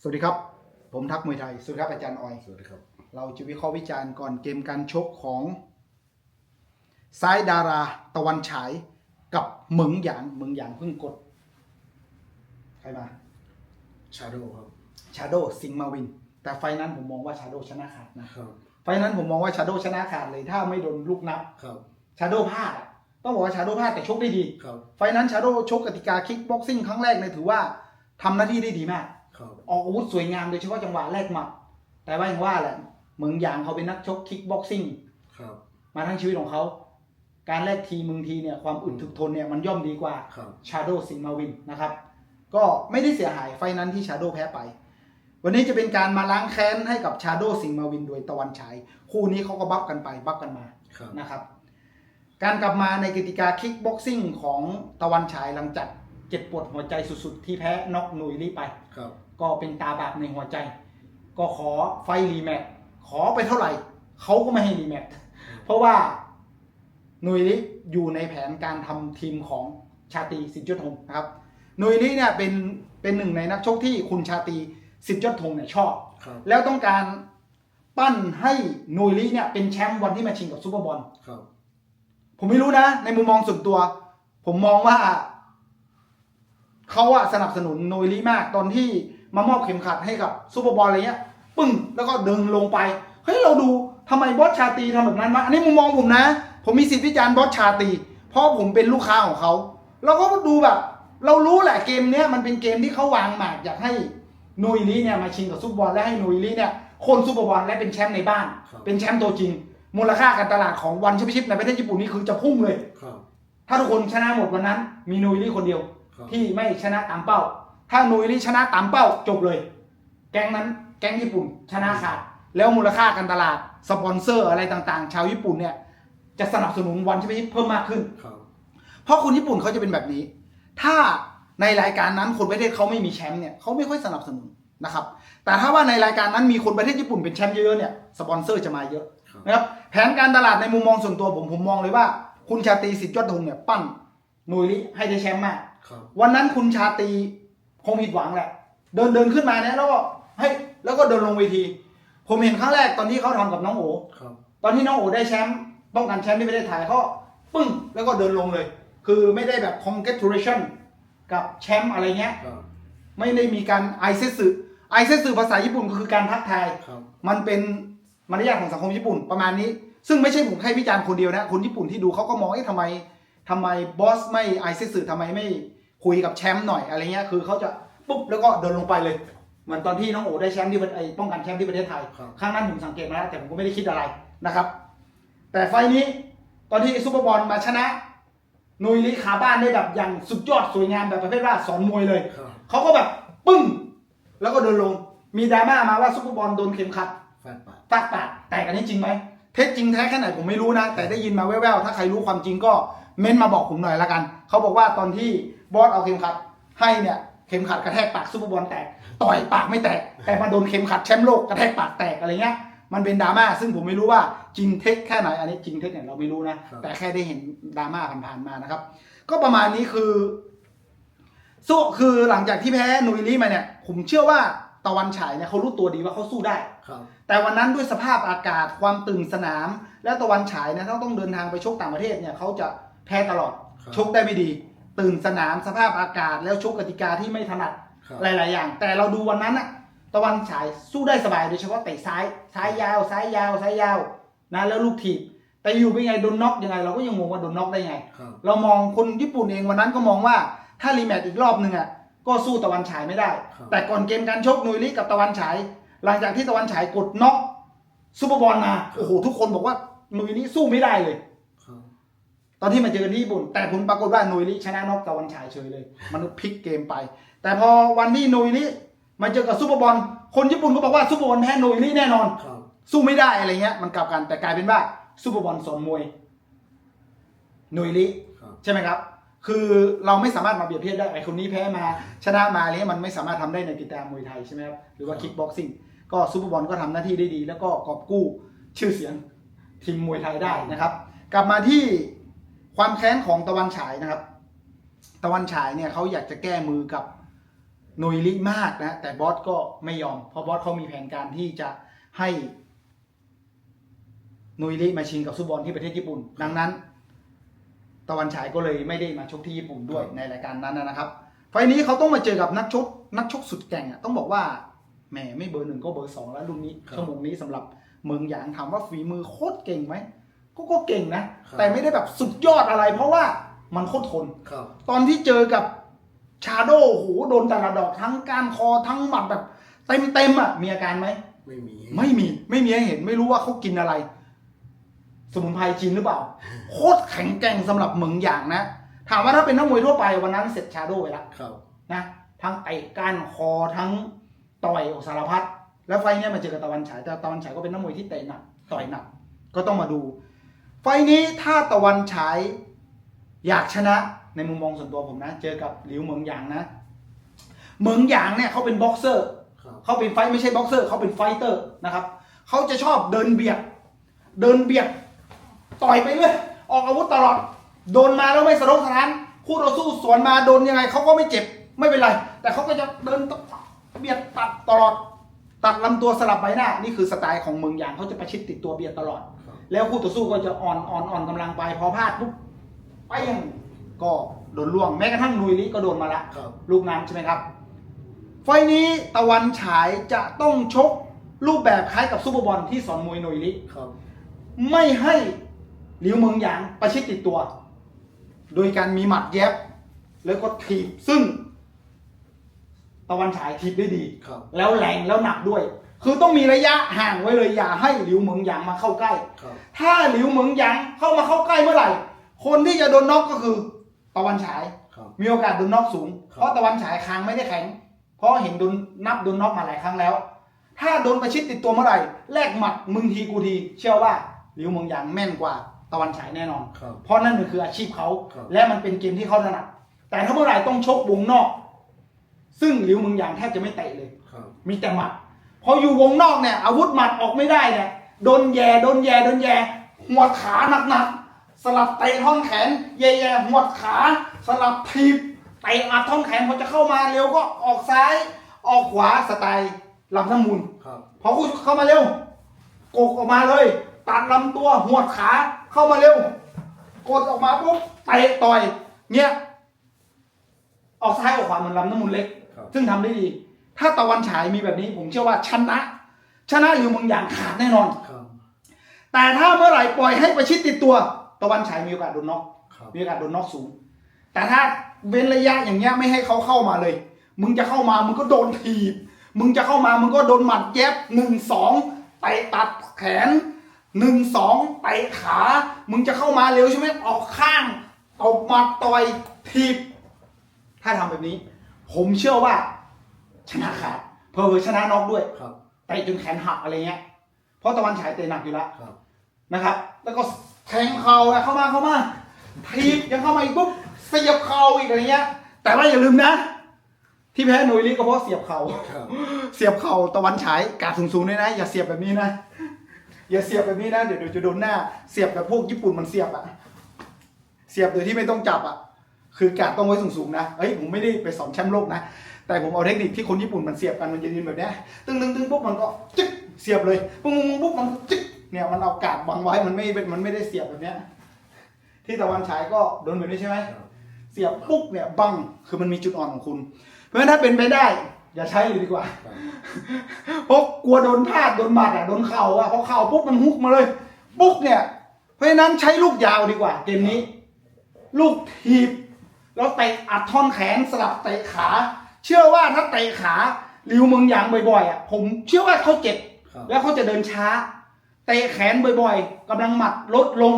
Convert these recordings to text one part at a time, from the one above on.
สวัสดีครับ ผมทักมวยไทย สวัสดีครับอาจารย์ออย สวัสดีครับ เราจะวิเคราะห์วิจารณ์ก่อนเกมการชกของซ้ายดาราตะวันฉายกับเหมิงหยางเหมิงหยางเพิ่งกด ใครมา ชาโดครับ ชาโดสิงห์มาวิน แต่ไฟล์นั้นผมมองว่าชาโดชนะขาดนะครับ ไฟล์นั้นผมมองว่าชาโดชนะขาดเลยถ้าไม่โดนลูกนับ ครับ ชาโดพลาดอะต้องบอกว่าชาโดพลาดแต่ชกได้ดี ครับ ไฟล์นั้นชาโดชกกติกาคิกบ็อกซิ่งครั้งแรกเนี่ยถือว่าทำหน้าที่ได้ดีมากครับ ออกอาวุธสวยงามโดยเฉพาะจังหวะแรกหมัด แต่ว่าอย่างว่าแหละเหมืองหยางเขาเป็นนักชกคิกบ็อกซิ่งครับมาทั้งชีวิตของเขา การแลกทีมึงทีเนี่ยความอึดถึกทนเนี่ยมันย่อมดีกว่าครับชาโดสิงมาวินนะครับ ก็ไม่ได้เสียหายไฟล์นั้นที่ชาโดแพ้ไป วันนี้จะเป็นการมาล้างแค้นให้กับชาโดสิงมาวินโดยตะวันฉาย คู่นี้เขาก็บัฟกันไปบัฟกันมาครับนะครับ การกลับมาในกติกาคิกบ็อกซิ่งของตะวันฉายหลังจาก เจ็บปวดหัวใจสุดๆ ที่แพ้น็อกนุยลี่ไป ครับ ก็เป็นตาบาปในหัวใจ ก็ขอไฟรีแมตช์ขอไปเท่าไหร่ เขาก็ไม่ให้รีแมตช์เพราะว่าหนุยลิอยู่ในแผนการทำทีมของชาตรีสิทธิยศธงนะครับหนุยลิเนี่ยเป็นเป็นหนึ่งในนักชกที่คุณชาตรีสิทธิยศธงเนี่ยชอบ ครับ แล้วต้องการปั้นให้หนุยลิเนี่ยเป็นแชมป์วันที่มาชิงกับซูเปอร์บอล ครับ ผมไม่รู้นะ ในมุมมองส่วนตัว ผมมองว่า เขาอะสนับสนุนโนยลี่มากตอนที่มามอบเข็มขัดให้กับซูเปอร์บอลอะไรเงี้ยปึ้งแล้วก็เดินลงไปเฮ้ยเราดูทำไมบอสชาตรีทำแบบนั้นวะอันนี้มุมมองผมนะ ผมมีสิทธิวิจารณ์บอสชาตรีเพราะผมเป็นลูกค้าของเขาเราก็ดูแบบ เรารู้แหละเกมเนี้ยมันเป็นเกมที่เขาวางหมากอยากให้โนยลี่เนี่ยมาชิงกับซูเปอร์บอลและให้โนยลี่เนี่ยโคนซูเปอร์บอลและเป็นแชมป์ในบ้าน เป็นแชมป์ตัวจริง มูลค่าการตลาดของวันแชมเปี้ยนชิพในประเทศญี่ปุ่นนี่คือจะพุ่งเลยครับถ้าทุกคนชนะหมดวันนั้น มีนุยลี่คนเดียวครับ ที่ไม่ชนะตามเป้า ถ้านุยลี่ชนะตามเป้าจบเลย แก๊งนั้นแก๊งญี่ปุ่นชนะขาดแล้วมูลค่าการตลาดสปอนเซอร์อะไรต่างๆ ชาวญี่ปุ่นเนี่ย จะสนับสนุนวันแชมเปี้ยนชิพเพิ่มมากขึ้นครับเพราะคนญี่ปุ่นเขาจะเป็นแบบนี้ ถ้าในรายการนั้นคนประเทศเขาไม่มีแชมป์เนี่ยเขาไม่ค่อยสนับสนุนนะครับ แต่ถ้าว่าในรายการนั้นมีคนประเทศญี่ปุ่นเป็นแชมป์เยอะๆเนี่ยสปอนเซอร์จะมาเยอะครับนะครับแผนการตลาดในมุมมองส่วนตัวผมผมมองเลยว่า คุณชาตรีสิทธิ์ยอดธงเนี่ยปั้นนุยลิให้ได้แชมป์มากครับ วันนั้นคุณชาตรีคงผิดหวังแหละ เดินเดินขึ้นมาเนี่ยแล้วก็เฮ้ยแล้วก็เดินลงเวที ผมเห็นครั้งแรกตอนที่เขาทำกับน้องโอครับตอนที่น้องโอได้แชมป์ป้องกันแชมป์ที่ประเทศไทยเขาปึ้งแล้วก็เดินลงเลย คือไม่ได้แบบ congratulation กับแชมป์อะไรเงี้ยครับไม่ได้มีการไอเซสึไอเซสึภาษาญี่ปุ่นก็คือการทักทายครับมันเป็นมารยาทของสังคมญี่ปุ่นประมาณนี้ ซึ่งไม่ใช่ผมแค่วิจารณ์คนเดียวนะคนญี่ปุ่นที่ดูเขาก็มองเอ๊ะทำไม ทำไมบอสไม่ไอเซสึทำไมไม่คุยกับแชมป์หน่อยอะไรเงี้ยคือเขาจะปุ๊บแล้วก็เดินลงไปเลย เหมือนตอนที่น้องโอได้แชมป์ที่ประไอป้องกันแชมป์ที่ประเทศไทยครับครั้งนั้นผมสังเกตมาแล้วแต่ผมก็ไม่ได้คิดอะไรนะครับ แต่ไฟล์นี้ตอนที่ซูเปอร์บอลมาชนะนุยลิขาบ้านได้แบบอย่างสุดยอดสวยงามแบบประเภทว่าสอนมวยเลยครับเขาก็แบบปึ้ง แล้วก็เดินลงมีดราม่ามาว่าซูเปอร์บอลโดนเข็มขัดแฟนปากฟาดปากแตกอันนี้จริงไหมเท็จจริงแท้แค่ไหนผมไม่รู้นะ แต่ได้ยินมาแว่วๆถ้าใครรู้ความจริงก็ เม้นมาบอกผมหน่อยละกัน เขาบอกว่าตอนที่บอสเอาเข็มขัดให้เนี่ยเข็มขัดกระแทกปากซูเปอร์บอลแตก ต่อยปากไม่แตก แต่มาโดนเข็มขัดแชมป์โลกกระแทกปากแตกอะไรเงี้ยมันเป็นดราม่าซึ่งผมไม่รู้ว่าจริงเท็จแค่ไหนอันนี้จริงเท็จเนี่ยเราไม่รู้นะ แต่แค่ได้เห็นดราม่าผ่านๆมานะครับ ก็ประมาณนี้คือสู้คือหลังจากที่แพ้นุยลี่มาเนี่ย ผมเชื่อว่าตะวันฉายเนี่ยเขารู้ตัวดีว่าเขาสู้ได้ครับแต่วันนั้นด้วยสภาพอากาศความตื่นสนาม และตะวันฉายเนี่ยถ้าต้องเดินทางไปชกต่างประเทศเนี่ยเขาจะ แพ้ตลอด ครับชกได้ไม่ดี ตื่นสนามสภาพอากาศแล้วชกกติกาที่ไม่ถนัดครับ หลาย ๆ อย่าง แต่เราดูวันนั้นอะตะวันฉายสู้ได้สบายโดยเฉพาะเตะซ้ายซ้ายยาวซ้ายยาวซ้ายยาวนะแล้วลูกถีบแต่อยู่เป็นไงโดนน็อกยังไง เราก็ยังงงว่าโดนน็อกได้ไง ครับ เรามองคนญี่ปุ่นเองวันนั้นก็มองว่าถ้ารีแมตช์อีกรอบหนึ่งอะก็สู้ตะวันฉายไม่ได้ ครับ แต่ก่อนเกมการชกนุยลิกับตะวันฉาย หลังจากที่ตะวันฉายกดน็อกซูเปอร์บอลมาโอ้โหทุกคนบอกว่านุยลิสู้ไม่ได้เลยครับ ตอนที่มาเจอกันที่ญี่ปุ่น แต่ผลปรากฏว่านุยลิชนะน็อกตะวันฉายเฉยเลย มันพลิกเกมไป แต่พอวันที่นุยลิมาเจอกับซูเปอร์บอลคนญี่ปุ่นก็บอกว่าซูเปอร์บอลแพ้นุยลิแน่นอน ครับสู้ไม่ได้อะไรเงี้ย มันกลับกันแต่กลายเป็นว่าซูเปอร์บอลสอนมวยนุยลิครับใช่ไหมครับ คือเราไม่สามารถมาเปรียบเทียบได้ไอคนนี้แพ้มา ชนะมาอะไรเนี้ยมันไม่สามารถทำได้ในกีฬามวยไทยใช่ไหมครับหรือว่าคิกบ็อกซิ่งก็ซูเปอร์บอลก็ทำหน้าที่ได้ดี แล้วก็กอบกู้ชื่อเสียงทีมมวยไทยได้นะครับ กลับมาที่ ความแค้นของตะวันฉายนะครับ ตะวันฉายเนี่ยเขาอยากจะแก้มือกับหนุยลิมากนะแต่บอสก็ไม่ยอม เพราะบอสเขามีแผนการที่จะให้หนุยลิมาชิงกับซุปบอลที่ประเทศญี่ปุ่น ดังนั้น ตะวันฉายก็เลยไม่ได้มาชกที่ญี่ปุ่นด้วยในรายการนั้นนะครับ ไฟล์นี้เขาต้องมาเจอกับนักชกนักชกสุดแกร่งอะต้องบอกว่าแหมไม่เบอร์หนึ่งก็เบอร์สองแล้วรุ่นนี้ครับชั่วโมงนี้สำหรับเมืองหยางถามว่าฝีมือโคตรเก่งไหม ก็ก็เก่งนะ ครับ แต่ไม่ได้แบบสุดยอดอะไร เพราะว่ามันโคตรทน ครับ ตอนที่เจอกับชาโดโหโดนแต่ละดอกทั้งก้านคอทั้งหมัดแบบเต็มเต็มๆอะ มีอาการไหม ไม่มี ไม่มีไม่มีให้เห็นไม่รู้ว่าเขากินอะไร สมุนไพรจีนหรือเปล่า โคตรแข็งแกร่งสำหรับเหมืองหยางนะ ถามว่าถ้าเป็นนักมวยทั่วไปวันนั้นเสร็จชาโดไปแล้วครับ นะทั้งไอ้ก้านคอทั้งต่อยโอสารพัดแล้วไฟล์เนี้ยมาเจอกับตะวันฉายแต่ตะวันฉายก็เป็นนักมวยที่เตะหนักต่อยหนักก็ต้องมาดู ไฟล์นี้ถ้าตะวันฉายอยากชนะในมุมมองส่วนตัวผมนะ เจอกับหลิวเหมืองหยางนะเหมืองหยางเนี่ยเขาเป็นบ็อกเซอร์ครับเขาเป็นไฟท์ไม่ใช่บ็อกเซอร์เขาเป็นไฟเตอร์นะครับเขาจะชอบเดินเบียดเดินเบียดต่อยไปเรื่อยออกอาวุธตลอด โดนมาแล้วไม่สะทกสถานคู่ต่อสู้สวนมาโดนยังไงเขาก็ไม่เจ็บไม่เป็นไร แต่เขาก็จะเดินเบียดตัดตลอด ตัดลำตัวสลับใบหน้า นี่คือสไตล์ของเมืองยางเขาจะประชิดติดตัวเบียดตลอดครับ แล้วคู่ต่อสู้ก็จะอ่อนอ่อนอ่อนกำลังไปพอพลาดปุ๊บไปยังก็โดนล่วงแม้กระทั่งนุยลิก็โดนมาละครับ ลูกนั้นใช่ไหมครับ ไฟล์นี้ตะวันฉายจะต้องชกรูปแบบคล้ายกับซูเปอร์บอลที่สอนมวยหน่วยลิครับ ไม่ให้หลิวเมืองหยางประชิดติดตัว โดยการมีหมัดแยบแล้วก็ถีบซึ่ง ตะวันฉายถีบได้ดี ครับ แล้วแรงแล้วหนักด้วย คือต้องมีระยะห่างไว้เลยอย่าให้หลิวเหมืองหยางมาเข้าใกล้ ครับ ถ้าหลิวเหมืองหยางเข้ามาเข้าใกล้เมื่อไหร่ คนที่จะโดนน็อกก็คือ ตะวันฉาย ครับ มีโอกาสโดนน็อกสูง ครับ เพราะตะวันฉายคางไม่ได้แข็ง เพราะเห็นโดนนับโดนน็อกมาหลายครั้งแล้ว ถ้าโดนประชิดติดตัวเมื่อไหร่ แลกหมัดมึงทีกูที เชื่อว่าหลิวเมืองหยางแม่นกว่าตะวันฉายแน่นอน ครับ เพราะนั่นมันคืออาชีพเขา ครับ และมันเป็นเกมที่เขาถนัด แต่ถ้าเมื่อไหร่ต้องชกวงนอก ซึ่งหลิวเมืองหยางแทบจะไม่เตะเลย ครับ มีแต่หมัด พออยู่วงนอกเนี่ย อาวุธหมัดออกไม่ได้เนี่ยโดนแย่โดนแย่โดนแย่หัวดขาหนักๆสลับเตะท่อนแขน แย่แย่หัวดขา สลับทีบเตะอัดท่อนแขนพอจะเข้ามาเร็วก็ออกซ้าย ออกขวาสไตล์ลำน้ำมูลครับพอคู่เข้ามาเร็วกกออกมาเลยตัดลำตัวหัวดขาเข้ามาเร็ว กดออกมาปุ๊บเตะต่อยเนี่ยออกซ้ายออกขวาเหมือนลำน้ำมูลเล็ก ครับ ซึ่งทำได้ดี ถ้าตะวันฉายมีแบบนี้ผมเชื่อว่าชนะ ชนะอยู่เมืองอย่างขาดแน่นอน ครับ แต่ถ้าเมื่อไหร่ปล่อยให้ประชิดติดตัว ตะวันฉายมีโอกาสโดนน็อกครับ มีโอกาสโดนน็อกสูง แต่ถ้าเว้นระยะอย่างเงี้ยไม่ให้เขาเข้ามาเลย มึงจะเข้ามามึงก็โดนถีบ มึงจะเข้ามามึงก็โดนหมัดแยบหนึ่งสองเตะตัดแขนหนึ่งสองเตะขา มึงจะเข้ามาเร็วใช่ไหมออกข้างตบหมัดต่อยถีบ ถ้าทำแบบนี้ ผมเชื่อว่า ชนะขาดเพอๆชนะน็อกด้วยครับ เตะจนแขนหักอะไรเงี้ย เพราะตะวันฉายเตะหนักอยู่แล้วครับ นะครับ แล้วก็แทงเข่าอะเข้ามาเข้ามาทีบยังเข้ามาอีกปุ๊บเสียบเข่าอีกอะไรเงี้ย แต่ว่าอย่าลืมนะ ที่แพ้หนุ่ยลีก็เพราะเสียบเข่า ครับ เสียบเข่าตะวันฉายกาดสูงๆด้วยนะ อย่าเสียบแบบนี้นะ อย่าเสียบแบบนี้นะ เดี๋ยวเดี๋ยวจะโดนหน้า เสียบแบบพวกญี่ปุ่นมันเสียบอะเสียบโดยที่ไม่ต้องจับอะคือกาดต้องไว้สูงๆนะเฮ้ยผมไม่ได้ไปสอนแชมป์โลกนะ แต่ผมเอาเทคนิคที่คนญี่ปุ่นมันเสียบกันมันจะยืนแบบนี้ตึ้งตึ้งตึ้งปุ๊บมันก็จึ๊กเสียบเลยปุ๊บปุ๊บปุ๊บมันจึ๊กเนี่ยมันเอากาดบังไว้มันไม่เป็นมันไม่ได้เสียบแบบเนี้ยที่ตะวันฉายก็โดนแบบนี้ใช่ไหมเสียบปุ๊บเนี่ยบังคือมันมีจุดอ่อนของคุณ เพราะฉะนั้นถ้าเป็นไปได้ อย่าใช้เลยดีกว่าเพราะกลัวโดนพลาดโดนบาดอะโดนเข่าอะพอเข่าปุ๊บมันฮุกมาเลยปุ๊บเนี่ยเพราะฉะนั้นใช้ลูกยาวดีกว่า เกมนี้ ลูกถีบแล้วเตะอัดท่อนแขนสลับเตะขา เชื่อว่าถ้าเตะขาริวเมืองหยางบ่อยๆอะผมเชื่อว่าเขาเจ็บครับ แล้วเขาจะเดินช้าเตะแขนบ่อยๆกำลังหมัดลดลง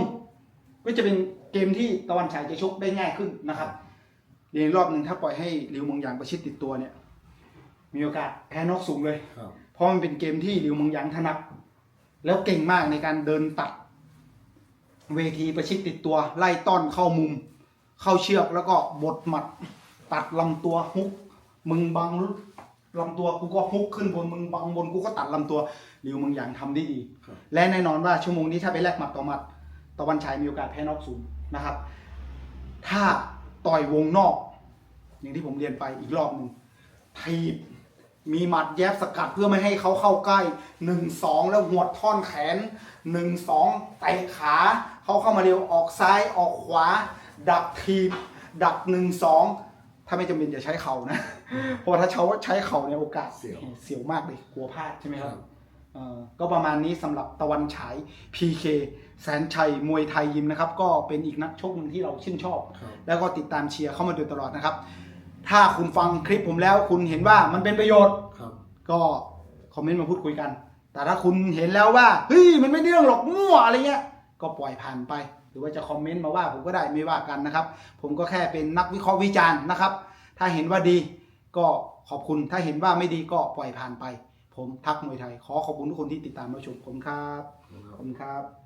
ก็จะเป็นเกมที่ตะวันฉายจะชกได้ง่ายขึ้นนะครับเดี๋ยวรอบหนึ่งถ้าปล่อยให้ริวเมืองหยางประชิดติดตัวเนี่ย มีโอกาสแพ้นอกสูงเลย ครับ เพราะมันเป็นเกมที่หลิวเมืองหยางถนัดแล้วเก่งมากในการเดินตัด เวทีประชิดติดตัว ไล่ต้อนเข้ามุม เข้าเชือกแล้วก็บดหมัด ตัดลำตัวฮุก มึงบังลำตัวกูก็ฮุกขึ้นบนมึงบังบนกูก็ตัดลำตัวหลิวเมืองหยางทำได้ดี ครับ และแน่นอนว่าชั่วโมงนี้ถ้าไปแลกหมัดต่อหมัดตะวันฉายมีโอกาสแพ้นอกสูงนะครับ ถ้าต่อยวงนอก อย่างที่ผมเรียนไปอีกรอบหนึ่งถีบมีหมัดแยบสกัดเพื่อไม่ให้เขาเข้าใกล้หนึ่งสองแล้วหวดท่อนแขนหนึ่งสองเตะขาเขาเข้ามาเร็วออกซ้ายออกขวา ดักถีบดักหนึ่งสอง ถ้าไม่จำเป็นอย่าใช้เข่านะ เพราะว่าถ้าใช้ใช้เข่าเนี่ยโอกาสเสี่ยว เสียวมากเลยกลัวพลาดใช่ไหมครับครับ เอ่อก็ประมาณนี้สำหรับตะวันฉาย PK แสนชัย มวยไทยยิมนะครับ ก็เป็นอีกนักชกหนึ่งที่เราชื่นชอบ ครับแล้วก็ติดตามเชียร์เข้ามาโดยตลอดนะครับ ถ้าคุณฟังคลิปผมแล้ว คุณเห็นว่ามันเป็นประโยชน์ ครับก็คอมเมนต์มาพูดคุยกัน แต่ถ้าคุณเห็นแล้วว่าเฮ้ยมันไม่ได้เรื่องหรอกมั่วอะไรเงี้ยก็ปล่อยผ่านไป หรือว่าจะคอมเมนต์มาว่าผมก็ได้ไม่ว่ากันนะครับ ผมก็แค่เป็นนักวิเคราะห์วิจารณ์นะครับ ถ้าเห็นว่าดีก็ขอบคุณถ้าเห็นว่าไม่ดีก็ปล่อยผ่านไป ผมทักมวยไทย ขอขอบคุณทุกคนที่ติดตามรับชมผมครับครับขอบคุณครับ